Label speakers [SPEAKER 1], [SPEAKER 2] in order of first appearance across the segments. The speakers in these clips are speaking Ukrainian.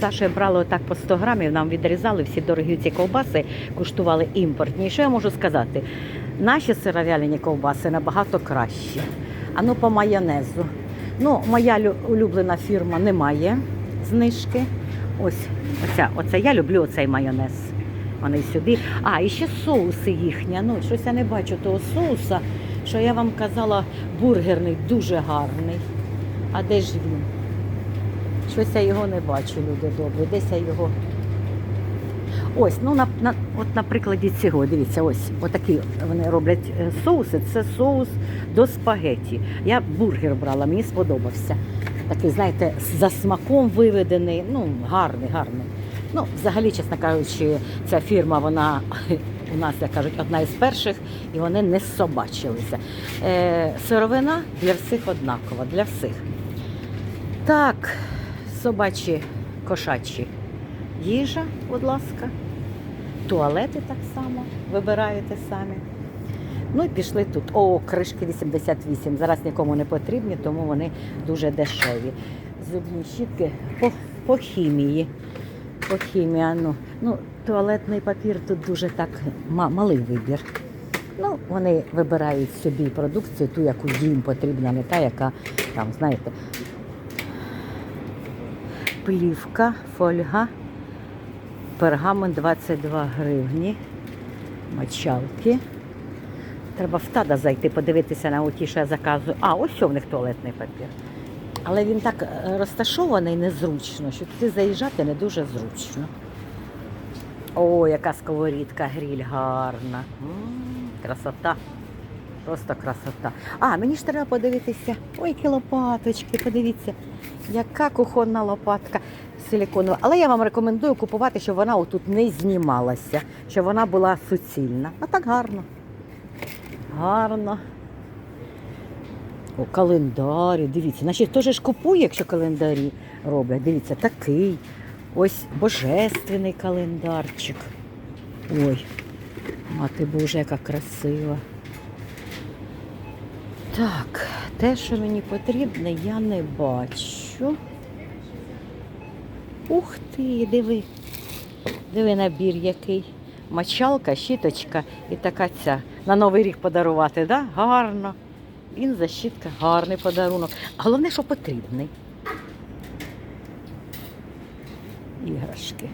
[SPEAKER 1] Саша брали отак по 100 грамів, нам відрізали всі дорогі ці ковбаси, куштували імпортні. І що я можу сказати? Наші сировяляні ковбаси набагато кращі. А ну по майонезу. Ну, моя улюблена фірма не має знижки. Ось, оця, оце я люблю оцей майонез. Вони сюди. А, і ще соуси їхні. Ну, щось я не бачу того соуса, що я вам казала, бургерний, дуже гарний. А де ж він? Щось я його не бачу, люди добрі. Десь я його. Ось, ну на, на, от на прикладі цього, дивіться, ось отакі вони роблять е, соуси. Це соус до спагеті. Я бургер брала, мені сподобався. Такий, знаєте, за смаком виведений, ну, гарний, гарний. Ну, взагалі, чесно кажучи, ця фірма, вона у нас, як кажуть, одна із перших, і вони не собачилися. Е, сировина для всіх однакова, для всіх. Так, собачі, кошачі їжа, будь ласка. Туалети так само вибираєте самі. Ну і пішли тут. О, кришки 88. Зараз нікому не потрібні, тому вони дуже дешеві. Зубні щітки по, по хімії. По хімії, а ну. ну, туалетний папір тут дуже так ма- малий вибір. Ну, вони вибирають собі продукцію, ту, яку їм потрібна, не та, яка там, знаєте, плівка, фольга, пергамент 22 гривні, мочалки. Треба в тада зайти, подивитися на оті, що я заказую. А, ось що в них туалетний папір. Але він так е, розташований незручно, що туди заїжджати не дуже зручно. О, яка сковорідка, гріль гарна. М, красота. Просто красота. А, мені ж треба подивитися. Ой, які лопаточки, подивіться, яка кухонна лопатка силіконова. Але я вам рекомендую купувати, щоб вона отут не знімалася, щоб вона була суцільна. А так гарно. Гарно. О, календарі, дивіться. Значить, хто ж купує, якщо календарі роблять. Дивіться, такий. Ось божественний календарчик. Ой, мати Боже, яка красива. Так, те, що мені потрібне, я не бачу. Ух ти, диви. Диви набір який. Мочалка, щіточка і така ця. На Новий рік подарувати, да? Гарно. Він защітка, гарний подарунок. Головне, що потрібний. Іграшки.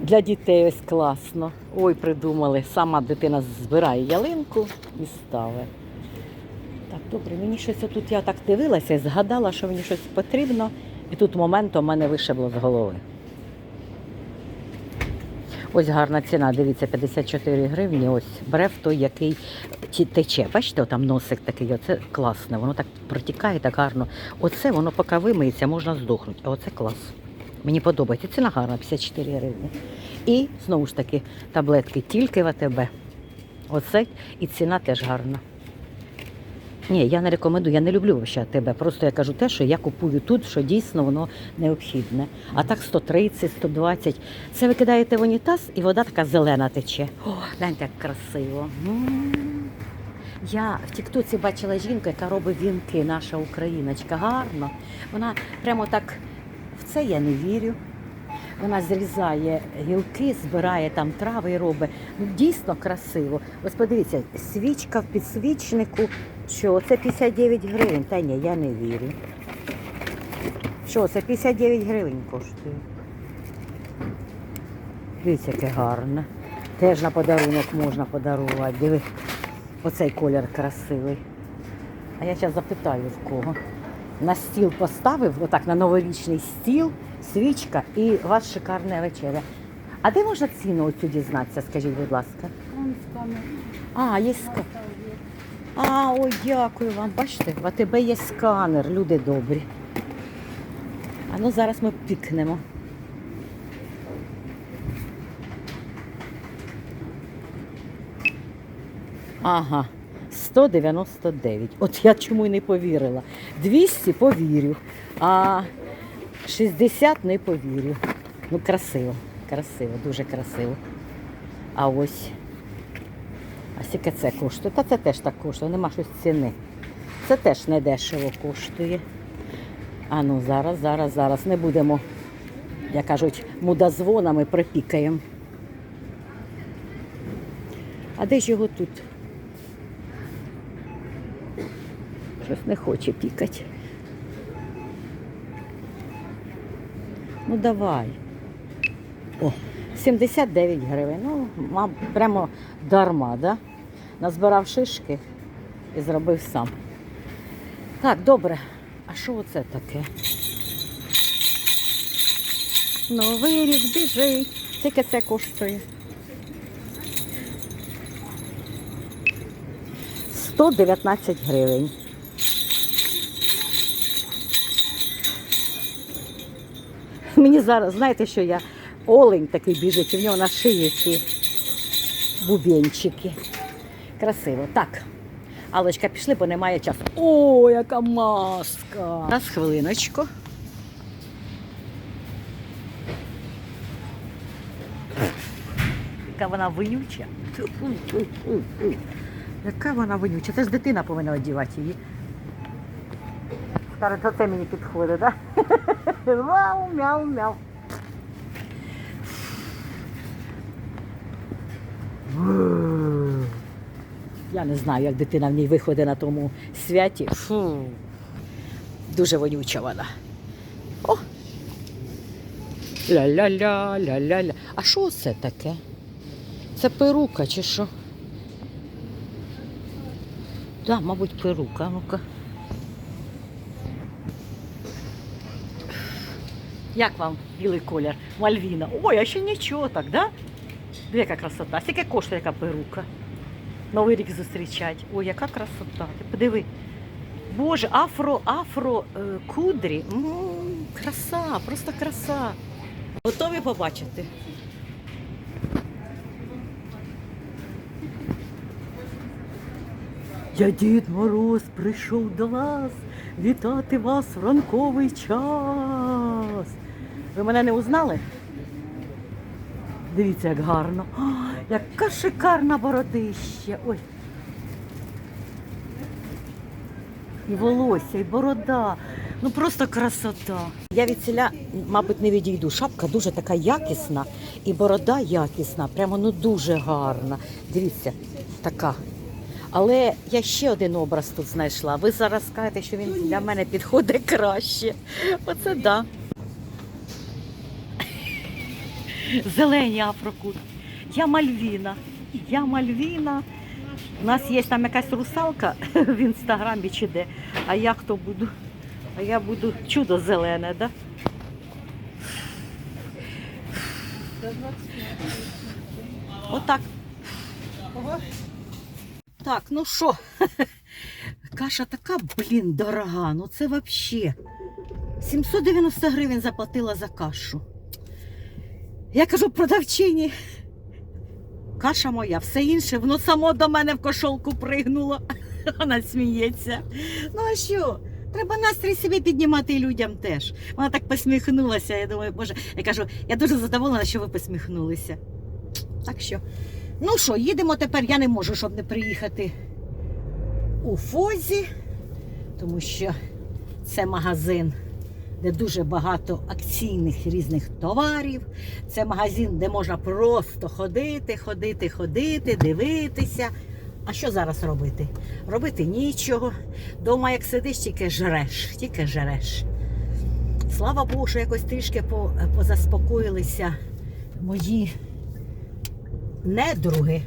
[SPEAKER 1] Для дітей ось класно. Ой, придумали. Сама дитина збирає ялинку і ставить. Так, добре, мені щось отут я так дивилася згадала, що мені щось потрібно, і тут моментом мене вишибло з голови. Ось гарна ціна, дивіться, 54 гривні. Ось брев той, який тече. Бачите, там носик такий, оце класне, воно так протікає так гарно. Оце воно поки вимиється, можна здохнути. А оце клас. Мені подобається. Ціна гарна, 54 гривні. І знову ж таки таблетки тільки в АТБ. Оце і ціна теж гарна. Ні, я не рекомендую, я не люблю вообще тебе. Просто я кажу те, що я купую тут, що дійсно воно необхідне. А так 130, 120. Це ви кидаєте в унітаз і вода така зелена тече. О, гляньте, як красиво. Я в Тіктоці бачила жінку, яка робить вінки, наша україночка. Гарно. Вона прямо так в це я не вірю. Вона зрізає гілки, збирає там трави і робить. Ну, дійсно красиво. Ось подивіться, свічка в підсвічнику. Що, це 59 гривень? Та ні, я не вірю. Що, це 59 гривень коштує. Дивіться, яке гарне. Теж на подарунок можна подарувати. Диви, оцей колір красивий. А я зараз запитаю в кого. На стіл поставив, отак на новорічний стіл, свічка і у вас шикарна вечеря. А де можна ціну оцю дізнатися, скажіть, будь ласка? А, є сканер. А, ой, дякую вам. Бачите, в АТБ є сканер, люди добрі. А ну зараз ми пікнемо. Ага, 199. От я чому й не повірила. 200 повірю, а 60 не повірю. Ну, красиво, красиво, дуже красиво. А ось а скільки це коштує? Та це теж так коштує, нема щось ціни. Це теж не дешево коштує. А ну зараз, зараз, зараз не будемо як кажуть, мудозвонами припікаємо. А де ж його тут? Щось не хоче пікати. Ну давай. О, 79 гривень. Ну, мам, прямо дарма, да? Назбирав шишки і зробив сам. Так, добре. А що оце таке? Новий рік біжить. Скільки це коштує? 119 гривень. Мені зараз, знаєте, що я олень такий біжить, і в нього на шиї ці бубенчики. Красиво. Так. Алочка, пішли, бо немає часу. О, яка маска! Зараз хвилиночку. Яка вона вонюча. Яка вона вонюча. Це ж дитина повинна одягати її. То це мені підходить, так? Вау, мяу, мяу. Я не знаю, як дитина в ній виходить на тому святі. Фу. Дуже вонюча вона. О! Ля-ля-ля, ля-ля-ля. А що це таке? Це перука чи що? Так, мабуть, перука. Ну-ка. Як вам білий колір? Мальвіна. Ой, а ще нічого так, да? Диви, яка красота. Скільки коштує яка перука? Новий рік зустрічать. Ой, яка красота. Ти подиви. Боже, афро, афро е, кудрі. Краса, просто краса. Готові побачити? Я Дід Мороз прийшов до вас вітати вас в ранковий час. Ви мене не узнали? Дивіться, як гарно. О, яка шикарна бородища. Ой. І волосся, і борода. Ну просто красота. Я від ціля, мабуть, не відійду. Шапка дуже така якісна, і борода якісна, прямо ну дуже гарна. Дивіться, така. Але я ще один образ тут знайшла. Ви зараз скажете, що він для мене підходить краще. Оце да. Зелені афрокут. Я Мальвіна. Я Мальвіна. У нас є там якась русалка в інстаграмі чи де. А я хто буду? А я буду чудо зелене, да? Отак. Так, ну що? Каша така, блін, дорога. Ну це взагалі. 790 гривень заплатила за кашу. Я кажу продавчині. Каша моя, все інше, воно само до мене в кошолку пригнуло. Вона сміється. Ну а що? Треба настрій собі піднімати і людям теж. Вона так посміхнулася. Я думаю, боже, я кажу, я дуже задоволена, що ви посміхнулися. Так що, ну що, їдемо тепер, я не можу, щоб не приїхати у Фозі, тому що це магазин, де дуже багато акційних різних товарів. Це магазин, де можна просто ходити, ходити, ходити, дивитися. А що зараз робити? Робити нічого. Дома, як сидиш, тільки жреш, тільки жреш. Слава Богу, що якось трішки позаспокоїлися мої недруги,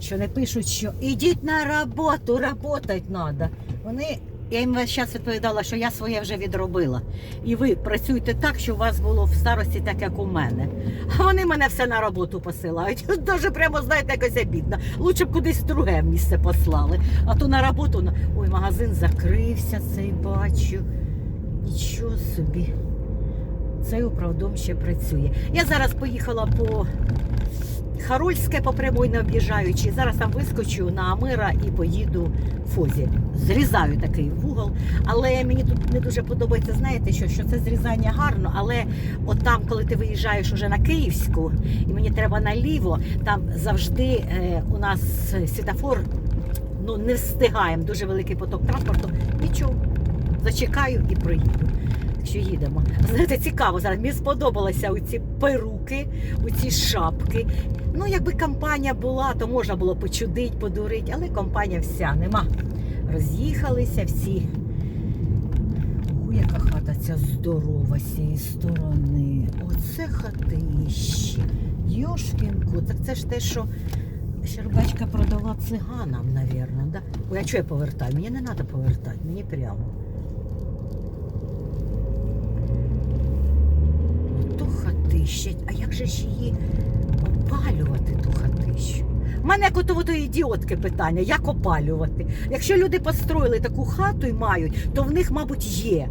[SPEAKER 1] що не пишуть, що ідіть на роботу, работать треба. Вони, я їм весь час відповідала, що я своє вже відробила. І ви працюйте так, щоб у вас було в старості так, як у мене. А вони мене все на роботу посилають. Дуже прямо, знаєте, якось обідно. Лучше б кудись в друге місце послали. А то на роботу, ой, магазин закрився, цей бачу. Нічого собі. Цей управдом ще працює. Я зараз поїхала по Харульське по прямой не об'їжджаючи. Зараз там вискочу на Амира і поїду в Фозі. Зрізаю такий вугол. Але мені тут не дуже подобається, знаєте, що, що це зрізання гарно, але от там, коли ти виїжджаєш уже на Київську, і мені треба наліво, там завжди е, у нас світофор ну, не встигаємо, дуже великий поток транспорту. Нічого, зачекаю і проїду. Так що їдемо. Знаєте, цікаво зараз. Мені сподобалися оці перуки, оці шапки. Ну, якби компанія була, то можна було почудить, подурити, але компанія вся нема. Роз'їхалися всі. О, яка хата ця здорова з цієї сторони. Оце хатище. Йошкінку, так це ж те, що Щербачка продала циганам, навірно. Да? Ой, а чого я повертаю? Мені не треба повертати, мені прямо. То хатище. А як же ж її опалювати, ту хатищу? У мене як ото тої ідіотки питання, як опалювати? Якщо люди построїли таку хату і мають, то в них, мабуть, є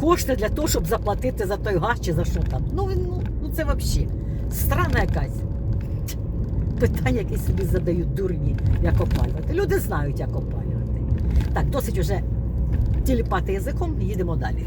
[SPEAKER 1] кошти для того, щоб заплатити за той газ чи за що там. Ну, він, ну, ну це взагалі странна якась. Питання, які собі задають дурні, як опалювати. Люди знають, як опалювати. Так, досить уже тіліпати язиком, їдемо далі.